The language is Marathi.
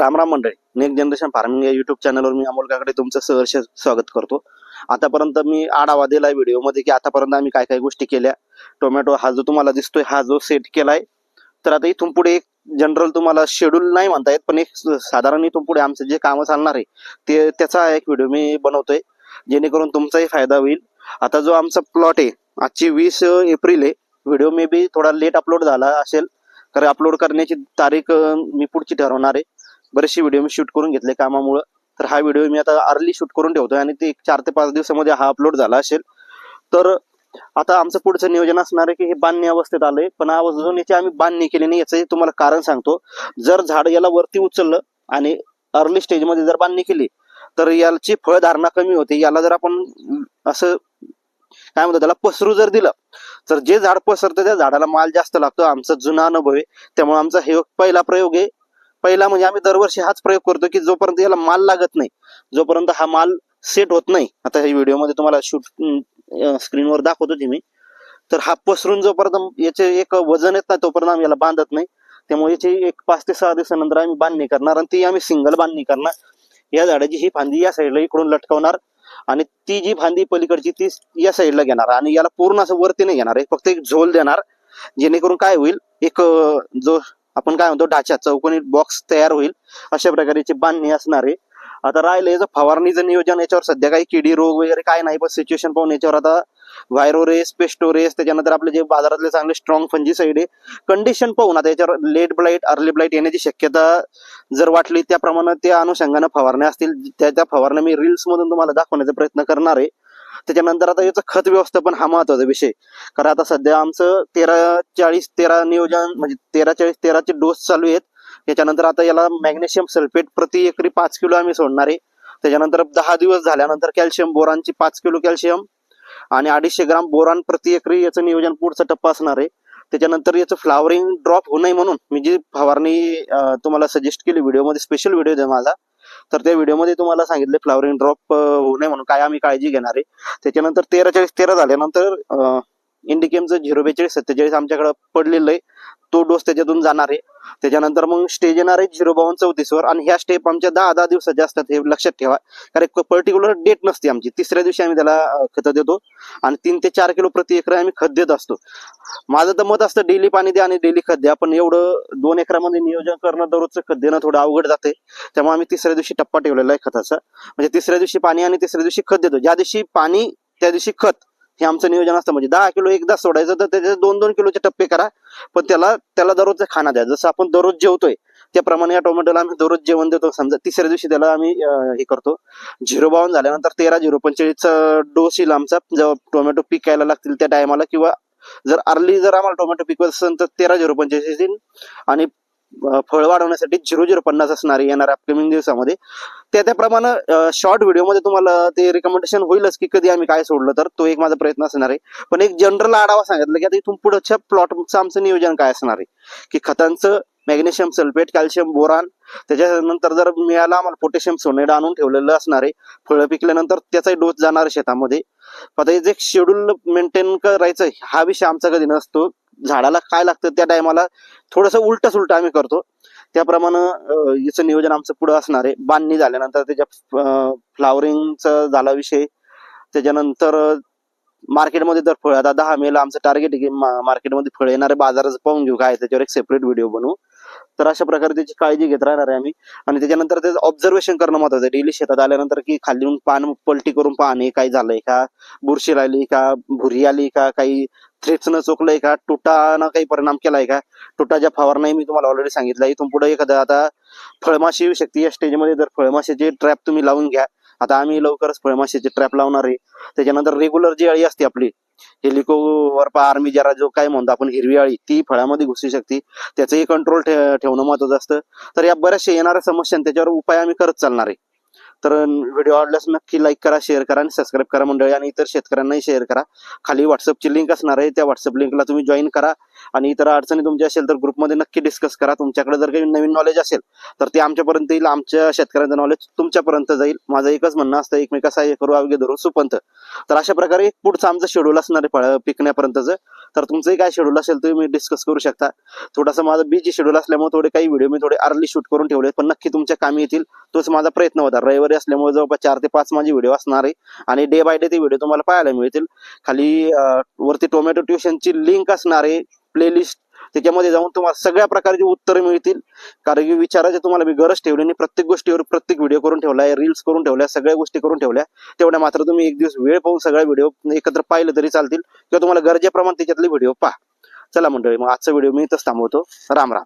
राम राम मंडळी नेक्स्ट जनरेशन फार्मिंग या युट्यूब चॅनलवर मी अमोल काकडे तुमचं सहर्ष स्वागत करतो. आतापर्यंत मी आढावा दिलाय व्हिडिओमध्ये की आतापर्यंत आम्ही काय काय गोष्टी केल्या. टोमॅटो हा जो तुम्हाला दिसतोय हा जो सेट केलाय तर आता इथून पुढे एक जनरल तुम्हाला शेड्यूल नाही म्हणता येत पण एक साधारण इथून पुढे आमचं जे कामं चालणार आहे ते त्याचा एक व्हिडिओ मी बनवतोय जेणेकरून तुमचाही फायदा होईल. आता जो आमचा प्लॉट आहे आजची वीस एप्रिल आहे व्हिडिओ मे बी थोडा लेट अपलोड झाला असेल कारण अपलोड करण्याची तारीख मी पुढची ठरवणार आहे. बरेचसे व्हिडिओ मी शूट करून घेतले कामामुळं. तर हा व्हिडिओ मी आता अर्ली शूट करून ठेवतोय आणि ते चार ते पाच दिवसामध्ये हा अपलोड झाला असेल. तर आता आमचं पुढचं नियोजन असणार आहे की हे बांधणी अवस्थेत आलंय. पण अजून याची आम्ही बांधणी केली नाही याचं तुम्हाला कारण सांगतो. जर झाड याला वरती उचललं आणि अर्ली स्टेजमध्ये जर बांधणी केली तर याची फळधारणा कमी होते. याला जर आपण असं काय म्हणतो त्याला पसरू जर दिलं तर जे झाड पसरतं त्या झाडाला माल जास्त लागतो. आमचा जुना अनुभव आहे. त्यामुळे आमचा हे पहिला प्रयोग आहे पहिला म्हणजे आम्ही दरवर्षी हाच प्रयोग करतो की जोपर्यंत याला माल लागत नाही जोपर्यंत हा माल सेट होत नाही आता ह्या व्हिडिओमध्ये तुम्हाला शूट स्क्रीनवर दाखवतो होती मी तर हा पसरून जोपर्यंत याचे एक वजन येत नाही तोपर्यंत आम्ही याला बांधत नाही. त्यामुळे याची एक पाच ते सहा दिवसानंतर आम्ही बांधणी करणार आणि ती आम्ही सिंगल बांधणी करणार. या झाडाची ही फांदी या साईडला इकडून लटकवणार आणि ती जी फांदी पलीकडची ती या साईडला घेणार आणि याला पूर्ण असं वरती नाही घेणार फक्त एक झोल देणार जेणेकरून काय होईल एक जो आपण काय म्हणतो ढाच्या चौकोनी बॉक्स तयार होईल अशा प्रकारची बांधणी असणार. आहे आता राहिले जर फवारणीचं नियोजन याच्यावर सध्या काही किडी रोग वगैरे काय नाही पण सिच्युएशन पाहून याच्यावर आता व्हायरो रेस पेस्टो रेस त्याच्यानंतर आपले जे बाजारातले चांगले स्ट्रॉंग फंजीसाईड आहे कंडिशन पाहून आता याच्यावर लेट ब्लाईट अर्ली ब्लाईट येण्याची शक्यता जर वाटली त्याप्रमाणे त्या अनुषंगानं फवारण्या असतील त्या त्या फवारण्या मी रील्समधून तुम्हाला दाखवण्याचा प्रयत्न करणार आहे. त्याच्यानंतर आता याचं खत व्यवस्थापन हा महत्त्वाचा विषय. कारण आता सध्या आमचं तेरा चाळीस तेरा नियोजन म्हणजे तेरा चाळीस तेराचे डोस चालू आहेत. त्याच्यानंतर आता याला मॅग्नेशियम सल्फेट प्रति एकरी पाच किलो आम्ही सोडणार आहे. त्याच्यानंतर दहा दिवस झाल्यानंतर कॅल्शियम बोरांची पाच किलो कॅल्शियम आणि अडीचशे ग्राम बोरान प्रति एकरी याचं नियोजन पुढचा टप्पा असणार आहे. त्याच्यानंतर याचं फ्लावरिंग ड्रॉप होऊ नये म्हणून मी जी फवारणी तुम्हाला सजेस्ट केली व्हिडिओमध्ये स्पेशल व्हिडिओ आहे माझा तर त्या व्हिडिओमध्ये तुम्हाला सांगितले फ्लावरिंग ड्रॉप होऊ नये म्हणून काय आम्ही काळजी घेणार आहे. त्याच्यानंतर तेरा चाळीस तेरा झाल्यानंतर इंडिकेमचं झिरो बेचाळीस सत्तेचाळीस आमच्याकडे पडलेलं आहे. तो डोस त्याच्यातून जाणार आहे. त्याच्यानंतर मग स्टेज येणार आहे झिरो बावन चौतीसवर आणि ह्या स्टेप आमच्या दहा दहा दिवसाच्या असतात हे लक्षात ठेवा. कारण पर्टिक्युलर डेट नसते आमची. तिसऱ्या दिवशी आम्ही त्याला खतं देतो. आणि तीन ते चार किलो प्रति एकर आम्ही खत देत असतो. माझं तर मत असतं डेली पाणी द्या आणि डेली खत द्या. पण एवढं दोन एकरामध्ये नियोजन करणं दररोजचं खत देणं थोडं अवघड जाते त्यामुळे आम्ही तिसऱ्या दिवशी टप्पा ठेवलेला आहे खताचा. म्हणजे तिसऱ्या दिवशी पाणी आणि तिसऱ्या दिवशी खत देतो. ज्या दिवशी पाणी त्या दिवशी खत. हे आमचं नियोजन असतं. म्हणजे दहा किलो एकदा सोडायचं तर त्याचे दोन दोन किलोचे टप्पे करा. पण त्याला त्याला दररोजचा खाना द्या. जसं आपण दररोज जेवतोय त्याप्रमाणे या टोमॅटोला आम्ही दररोज जेवण देतो. समजा तिसऱ्या दिवशी त्याला आम्ही हे करतो. झिरो बावन झाल्यानंतर तेरा झिरो. पंचेचाळीसचा डोस येईल आमचा. जेव्हा टोमॅटो पिकायला लागतील त्या टायमाला किंवा जर अर्ली जर आम्हाला टोमॅटो पिकवत असेल तर तेरा झिरो पंचेचाळीस येईल. आणि फळ वाढवण्यासाठी झिरो झिरो पन्नास असणार येणाऱ्या अपकमिंग दिवसामध्ये. त्या त्याप्रमाणे शॉर्ट व्हिडिओमध्ये तुम्हाला ते रिकमेंडेशन होईलच की कधी आम्ही काय सोडलं तर तो एक माझा प्रयत्न असणार आहे. पण एक जनरल आढावा सांगितलं की आता इथून पुढच्या प्लॉटचं आमचं नियोजन काय असणार आहे? की खतांचं मॅग्नेशियम सल्फेट कॅल्शियम बोरान त्याच्यानंतर जर मिळाला आम्हाला पोटॅशियम सोनेड आणून ठेवलेलं असणार आहे. फळं पिकल्यानंतर त्याचाही डोस जाणार आहे शेतामध्ये. आता जे शेड्यूल मेंटेन करायचं हा विषय आमचा कधी नसतो. झाडाला काय लागतं त्या टायमाला थोडंसं उलट सुलट आम्ही करतो. त्याप्रमाणे याचं नियोजन आमचं पुढं असणार आहे. बांधणी झाल्यानंतर त्याच्या फ्लावरिंगचा झाला विषय त्याच्यानंतर मार्केटमध्ये जर फळ आता दहा मेला आमचं टार्गेट आहे की मार्केटमध्ये फळ येणारे बाजाराचं पाहून घेऊ काय त्याच्यावर एक सेपरेट व्हिडिओ बनवू. तर अशा प्रकारे त्याची काळजी घेत राहणार आहे आम्ही. आणि त्याच्यानंतर त्याचं ऑब्झर्वेशन करणं महत्वाचं आहे. डेली शेतात आल्यानंतर की खाली पान पलटी करून पाहणे काय झालंय का? बुरशी राहिली का? भुरी आली का? काही थ्रेट्सनं चुकलंय का? तुटानं काही परिणाम केलाय का? तुटाच्या फवारणाही मी तुम्हाला ऑलरेडी सांगितलं. इथून पुढे एखादं आता फळमाशी येऊ शकते या स्टेजमध्ये जर फळमाशीचे ट्रॅप तुम्ही लावून घ्या आता आम्ही लवकरच फळमाशीचे ट्रॅप लावणार आहे. त्याच्यानंतर रेग्युलर जी अळी असते आपली हेलिकोवरपा आर्मी जरा जो काय म्हणतो आपण हिरवी अळी ती फळामध्ये घुसू शकते. त्याचंही कंट्रोल ठेवणं महत्वाचं असतं. तर या बऱ्याचशा येणाऱ्या समस्या आणि त्याच्यावर उपाय आम्ही करत चालणार आहे. तर व्हिडिओ आवडल्यास नक्की लाईक करा शेअर करा आणि सबस्क्राईब करा मंडळी. आणि इतर शेतकऱ्यांनाही शेअर करा. खाली व्हॉट्सअपची लिंक असणार आहे. त्या व्हॉट्सअप लिंकला तुम्ही जॉईन करा. आणि इतर अडचणी तुमच्या असेल तर ग्रुपमध्ये नक्की डिस्कस करा. तुमच्याकडे जर काही नवीन नॉलेज असेल तर ते आमच्यापर्यंत येईल आमच्या शेतकऱ्यांचं नॉलेज तुमच्यापर्यंत जाईल. माझं एकच म्हणणं असतं एकमेका हे करू अवघे धरू सुपंत. तर अशा प्रकारे पुढचं आमचं शेड्यूल असणार आहे पिकण्यापर्यंतचं. तर तुमचंही काय शेड्यूल असेल तुम्ही डिस्कस करू शकता. थोडासा माझं बिजी शेड्यूल असल्यामुळे थोडे काही व्हिडिओ मी थोडे अर्ली शूट करून ठेवले पण नक्की तुमच्या कामी येतील. तोच माझा प्रयत्न होता. रविवारी असल्यामुळे जवळपास चार ते पाच माझे व्हिडिओ असणार आहे. आणि डे बाय डे ते व्हिडिओ तुम्हाला पाहायला मिळतील. खाली वरती टोमॅटो ट्युशनची लिंक असणार आहे. प्लेलिस्ट त्याच्यामध्ये जाऊन तुम्हाला सगळ्या प्रकारची उत्तरं मिळतील. कारण की विचारायचे तुम्हाला मी गरज ठेवली आणि प्रत्येक गोष्टीवर प्रत्येक व्हिडिओ करून ठेवलाय रील्स करून ठेवल्या सगळ्या गोष्टी करून ठेवल्या. तेवढ्या मात्र तुम्ही एक दिवस वेळ पाहून सगळ्या व्हिडिओ एकत्र पाहिलं तरी चालतील. किंवा तुम्हाला गरजेप्रमाणे त्याच्यातले व्हिडिओ पहा. चला मंडळी मग आजचा व्हिडिओ मी इथंच थांबवतो. राम राम.